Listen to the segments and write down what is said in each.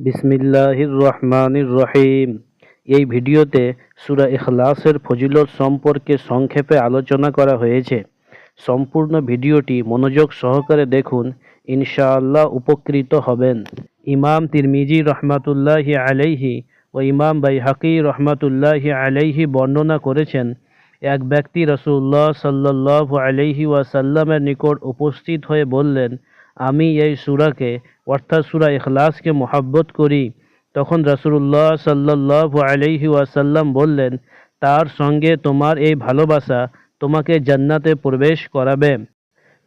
বিসমিল্লাহির রহমানির রহিম। এই ভিডিওতে সূরা ইখলাসের ফজিলত সম্পর্কে সংক্ষেপে আলোচনা করা হয়েছে। সম্পূর্ণ ভিডিওটি মনোযোগ সহকারে দেখুন, ইনশাআল্লাহ উপকৃত হবেন। ইমাম তিরমিজি রহমাতুল্লাহি আলাইহি ও ইমাম বাই বাইহাকি রহমাতুল্লাহি আলাইহি বর্ণনা করেছেন, এক ব্যক্তি রসুল্লাহ সাল্লাহ আলাইহি ওয়াসাল্লামের নিকট উপস্থিত হয়ে বললেন আমি এই সূরাকে, অর্থাৎ সূরা ইখলাসকে মোহাব্বত করি। তখন রাসূলুল্লাহ সাল্লাল্লাহু আলাইহি ওয়াসাল্লাম বললেন, তার সঙ্গে তোমার এই ভালোবাসা তোমাকে জান্নাতে প্রবেশ করাবে।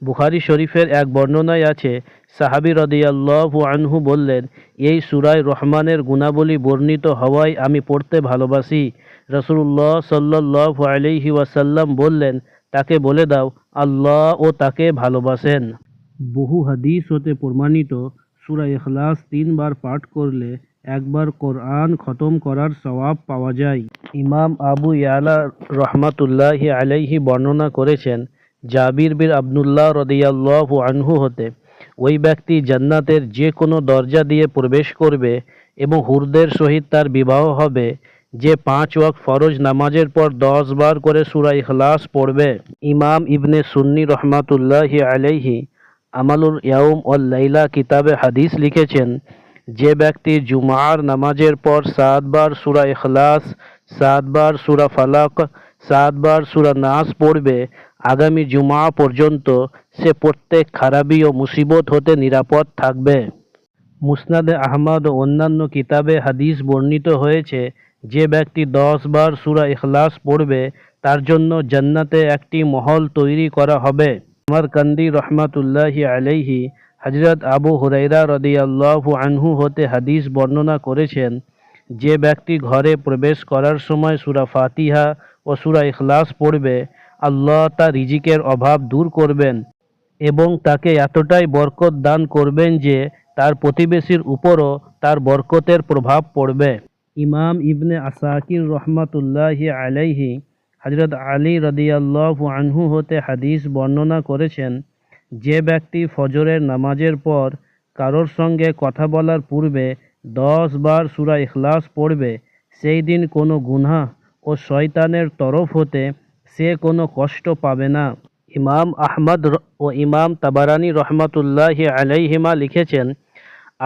বুখারি শরীফের এক বর্ণনায় আছে, সাহাবী রাদিয়াল্লাহু আনহু বললেন, এই সূরায় রহমানের গুণাবলী বর্ণিত হওয়ায় আমি পড়তে ভালোবাসি। রাসূলুল্লাহ সাল্লাল্লাহু আলাইহি ওয়াসাল্লাম বললেন, তাকে বলে দাও, আল্লাহ ও তাকে ভালোবাসেন। বহু হাদিস হতে প্রমাণিত, সূরা ইখলাস তিনবার পাঠ করলে একবার কোরআন খতম করার সওয়াব পাওয়া যায়। ইমাম আবু ইয়ালা রহমাতুল্লাহি আলাইহি বর্ণনা করেছেন, জাবির বিন আবদুল্লাহ রদিয়াল্লাহু আনহু হতে, ওই ব্যক্তি জান্নাতের যে কোনো দরজা দিয়ে প্রবেশ করবে এবং হুরদের সহিত তার বিবাহ হবে, যে পাঁচ ওয়াক ফরজ নামাজের পর দশ বার করে সুরা ইখলাস পড়বে। ইমাম ইবনে সুন্নি রহমাতুল্লাহি আলাইহি আমালুল ইয়াউম ও লাইলা কিতাবে হাদিস লিখেছেন, যে ব্যক্তি জুমার নামাজের পর সাতবার সূরা ইখলাস, সাতবার সুরা ফালাক, সাতবার সুরা নাস পড়বে, আগামী জুমা পর্যন্ত সে প্রত্যেক খারাপি ও মুসিবত হতে নিরাপদ থাকবে। মুসনাদে আহমদ ও অন্যান্য কিতাবে হাদিস বর্ণিত হয়েছে, যে ব্যক্তি দশ বার সূরা ইখলাস পড়বে, তার জন্য জান্নাতে একটি মহল তৈরি করা হবে। আমার কান্দি রহমাতুল্লাহি আলাইহি হজরত আবু হুরাইরা রদিয়াল্লাহু আনহু হতে হাদিস বর্ণনা করেছেন, যে ব্যক্তি ঘরে প্রবেশ করার সময় সূরা ফাতিহা ও সূরা ইখলাস পড়বে, আল্লাহ তার রিজিকের অভাব দূর করবেন এবং তাকে এতটাই বরকত দান করবেন যে তার প্রতিবেশীর উপরও তার বরকতের প্রভাব পড়বে। ইমাম ইবনে আসাকির রহমাতুল্লাহি আলাইহি হজরত আলী রদিয়াল্লাহু আনহু হতে হাদিস বর্ণনা করেছেন, যে ব্যক্তি ফজরের নামাজের পর কারোর সঙ্গে কথা বলার পূর্বে দশ বার সূরা ইখলাস পড়বে, সেই দিন কোনো গুনাহ ও শয়তানের তরফ হতে সে কোনো কষ্ট পাবে না। ইমাম আহমদ ও ইমাম তাবারানি রহমাতুল্লাহি আলাইহিমা লিখেছেন,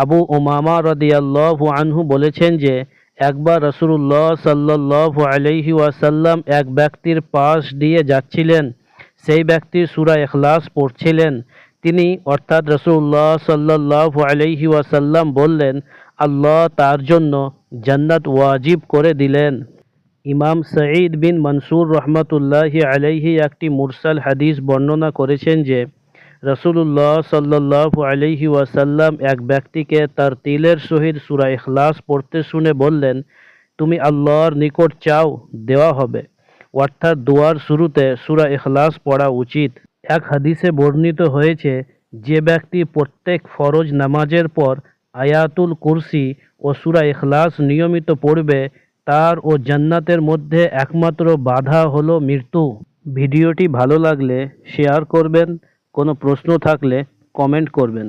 আবু উমামা রদিয়াল্লাহু আনহু বলেছেন যে একবার রসুল্লাহ সাল্লাল্লাহু আলাইহি ওয়াসাল্লাম এক ব্যক্তির পাশ দিয়ে যাচ্ছিলেন। সেই ব্যক্তি সুরা এখলাস পড়ছিলেন। তিনি অর্থাৎ রসুল্লাহ সাল্লাল্লাহু আলাইহি ওয়াসাল্লাম বললেন, আল্লাহ তার জন্য জান্নাত ওয়াজিব করে দিলেন। ইমাম সঈদ বিন মনসুর রহমতুল্লাহি আলাইহি একটি মুরসাল হাদিস বর্ণনা করেছেন যে রসুল্লাহ সাল্লাল্লাহু আলাইহি ওয়াসাল্লাম এক ব্যক্তিকে তার তিলের সহিত সুরা ইখলাস পড়তে শুনে বললেন, তুমি আল্লাহর নিকট চাও, দেওয়া হবে। অর্থাৎ দোয়ার শুরুতে সুরা ইখলাস পড়া উচিত। এক হাদিসে বর্ণিত হয়েছে, যে ব্যক্তি প্রত্যেক ফরজ নামাজের পর আয়াতুল কুরসি ও সুরা ইখলাস নিয়মিত পড়বে, তার ও জান্নাতের মধ্যে একমাত্র বাধা হলো মৃত্যু। ভিডিওটি ভালো লাগলে শেয়ার করবেন কোনো প্রশ্ন থাকলে কমেন্ট করবেন।